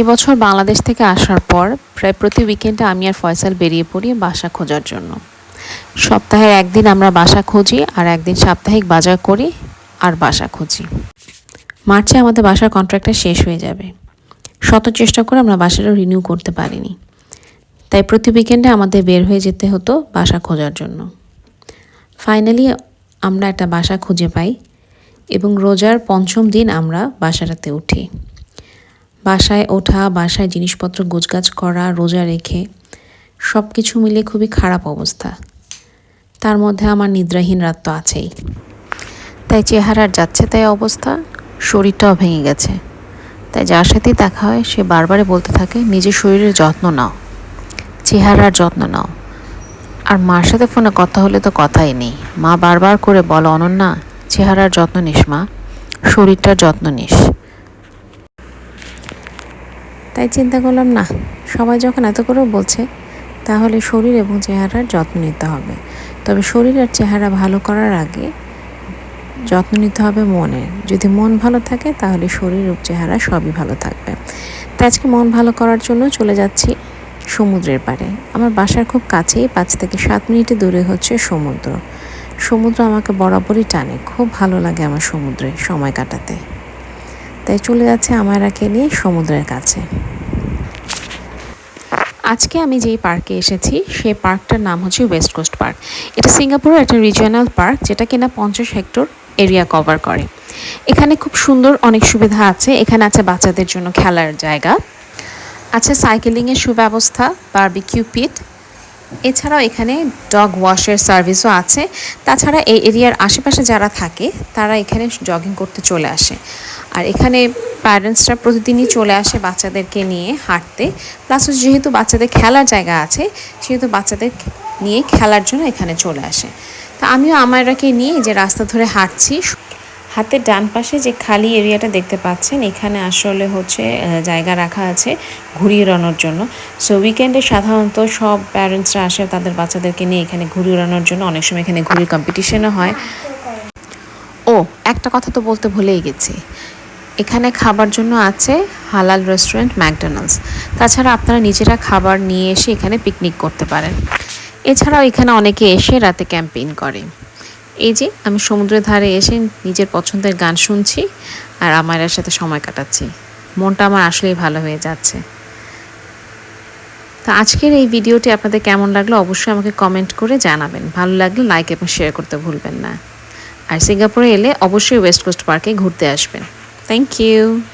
এবছর বাংলাদেশ থেকে আসার পর প্রায় প্রতি উইকেন্ডে আমি আর ফয়সাল বেরিয়ে পড়ি বাসা খোঁজার জন্য। সপ্তাহে একদিন আমরা বাসা খুঁজি আর একদিন সাপ্তাহিক বাজার করি আর বাসা খুঁজি। মার্চে আমাদের বাসার কন্ট্রাক্টটা শেষ হয়ে যাবে। শত চেষ্টা করে আমরা বাসাটা রিনিউ করতে পারিনি। তাই প্রতি উইকেন্ডে আমাদের বের হয়ে যেতে হতো বাসা খোঁজার জন্য। ফাইনালি আমরা একটা বাসা খুঁজে পাই এবং রোজার পঞ্চম দিন আমরা বাসাটাতে উঠি। বাসায় ওঠা, বাসায় জিনিসপত্র, গোছগাছ করা, রোজা রেখে সব কিছু মিলে খুবই খারাপ অবস্থা। তার মধ্যে আমার নিদ্রাহীন রাত তো আছেই। তাই চেহারার যাচ্ছে তাই অবস্থা, শরীরটাও ভেঙে গেছে। তাই যার সাথেই দেখা হয়, সে বারবারে বলতে থাকে, নিজের শরীরের যত্ন নাও। চেহারার যত্ন নাও। আর মার সাথে ফোনে কথা হলে তো কথাই নেই। মা বারবার করে বলো, অনন্যা, চেহারার যত্ন নিস মা। শরীরটার যত্ন নিস। তাই চিন্তা করলাম, না, সবাই যখন এত করেও বলছে, তাহলে শরীর এবং চেহারার যত্ন নিতে হবে। তবে শরীর আর চেহারা ভালো করার আগে যত্ন নিতে হবে মনের যদি মন ভালো থাকে, তাহলে শরীর ও চেহারা সবই ভালো থাকবে। তাই আজকে মন ভালো করার জন্য চলে যাচ্ছি সমুদ্রের পাড়ে। আমার বাসার খুব কাছেই, পাঁচ থেকে সাত মিনিটে দূরে হচ্ছে সমুদ্র। সমুদ্র আমাকে বরাবরই টানে। খুব ভালো লাগে আমার সমুদ্রে সময় কাটাতে। তাই চলে যাচ্ছে আমারাকে নিয়ে সমুদ্রের কাছে। আজকে আমি যেই পার্কে এসেছি সেই পার্কটার নাম হচ্ছে ওয়েস্ট কোস্ট পার্ক এটা সিঙ্গাপুরের একটা রিজিয়নাল পার্ক, যেটা কিনা পঞ্চাশ হেক্টর এরিয়া কভার করে। এখানে খুব সুন্দর অনেক সুবিধা আছে। এখানে আছে বাচ্চাদের জন্য খেলার জায়গা। আছে সাইকেলিংয়ের সুব্যবস্থা, বারবিকিউ পিট। এছাড়াও এখানে ডগ ওয়াশের সার্ভিসও আছে। তাছাড়া এই এরিয়ার আশেপাশে যারা থাকে, তারা এখানে জগিং করতে চলে আসে। আর এখানে প্যারেন্টসরা প্রতিদিনই চলে আসে বাচ্চাদেরকে নিয়ে হাঁটতে। প্লাস যেহেতু বাচ্চাদের খেলার জায়গা আছে, সেহেতু বাচ্চাদের নিয়ে খেলার জন্য এখানে চলে আসে। তা আমিও আমারাকে নিয়ে যে রাস্তা ধরে হাঁটছি, হাতের ডান পাশে যে খালি এরিয়াটা দেখতে পাচ্ছেন, এখানে আসলে হচ্ছে জায়গা রাখা আছে ঘুরিয়ে উড়ানোর জন্য। সো উইকেন্ডে সাধারণত সব প্যারেন্টসরা আসে, তাদের বাচ্চাদেরকে নিয়ে এখানে ঘুরিয়ে উড়ানোর জন্য। অনেক সময় এখানে ঘুরির কম্পিটিশনও হয়। ও, একটা কথা তো বলতে ভুলেই গেছি। এখানে খাবার জন্য আছে হালাল রেস্টুরেন্ট ম্যাকডোনাল্ডস। তাছাড়া আপনারা নিজেরা খাবার নিয়ে এসে এখানে পিকনিক করতে পারেন। এছাড়াও এখানে অনেকে এসে রাতে ক্যাম্পেইন করে। এই যে, আমি সমুদ্রের ধারে এসে নিজের পছন্দের গান শুনছি আর আমার সাথে সময় কাটাচ্ছি। মনটা আমার আসলেই ভালো হয়ে যাচ্ছে। তো আজকের এই ভিডিওটি আপনাদের কেমন লাগল অবশ্যই আমাকে কমেন্ট করে জানাবেন। ভালো লাগলে লাইক এবং শেয়ার করতে ভুলবেন না। আর সিঙ্গাপুরে এলে অবশ্যই ওয়েস্ট কোস্ট পার্কে ঘুরতে আসবেন। Thank you.